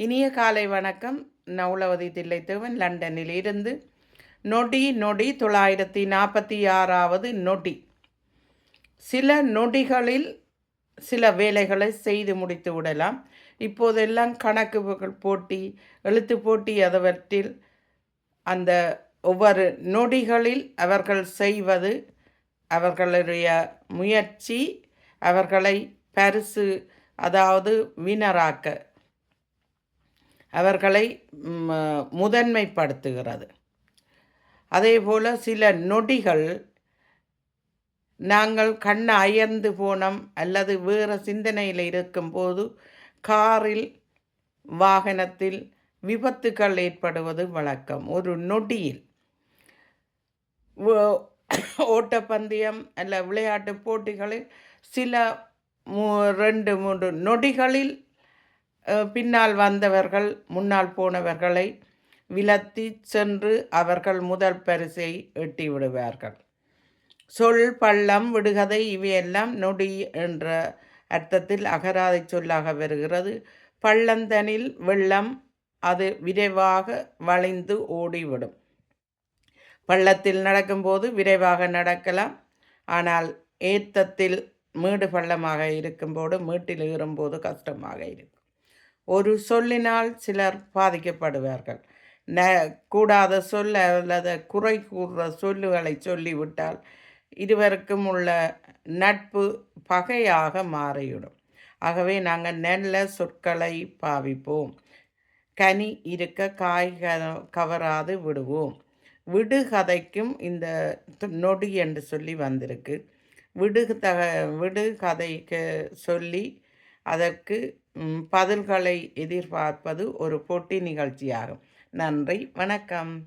இனிய காலை வணக்கம். நவுலவதி தில்லைத்தேவன் லண்டனில் இருந்து. நொடி நொடி தொள்ளாயிரத்தி நாற்பத்தி ஆறாவது நொடி. சில நொடிகளில் சில வேலைகளை செய்து முடித்து விடலாம். இப்போதெல்லாம் கணக்கு போட்டி எழுத்து போட்டி அதவற்றில் அந்த ஒவ்வொரு நொடிகளில் அவர்கள் செய்வது அவர்களுடைய முயற்சி அவர்களை பரிசு அதாவது வினராக்க அவர்களை முதன்மைப்படுத்துகிறது. அதே போல் சில நொடிகள் நாங்கள் கண்ணை அயர்ந்து போனோம் அல்லது வேறு சிந்தனையில் இருக்கும்போது காரில் வாகனத்தில் விபத்துக்கள் ஏற்படுவது வழக்கம். ஒரு நொடியில். ஓட்டப்பந்தயம் அல்ல விளையாட்டு போட்டிகளில் சில ரெண்டு மூன்று நொடிகளில் பின்னால் வந்தவர்கள் முன்னால் போனவர்களை விலத்தி சென்று அவர்கள் முதல் பரிசை எட்டி விடுவார்கள். சொல் பள்ளம் விடுகதை இவையெல்லாம் நொடி என்ற அர்த்தத்தில் அகராதை சொல்லாக வருகிறது. பள்ளந்தனில் வெள்ளம் அது விரைவாக வளைந்து ஓடிவிடும். பள்ளத்தில் நடக்கும்போது விரைவாக நடக்கலாம். ஆனால் ஏத்தத்தில் மேடு பள்ளமாக இருக்கும்போது மீட்டில் ஏறும்போது கஷ்டமாக இருக்கும். ஒரு சொல்லினால் சிலர் பாதிக்கப்படுவார்கள். ந கூடாத சொல்ல அல்லது குறை கூறுற சொல்லுகளை சொல்லிவிட்டால் இருவருக்கும் உள்ள நட்பு பகையாக மாறிவிடும். ஆகவே நாங்கள் நல்ல சொற்களை பாவிப்போம். கனி இருக்க காய் கவராது விடுவோம். விடுகதைக்கும் இந்த நொடி என்று சொல்லி வந்திருக்கு. விடு விடுகதைக்கு சொல்லி அதற்கு பதில்களை எதிர்பார்ப்பது ஒரு போட்டி நிகழ்ச்சியாகும். நன்றி வணக்கம்.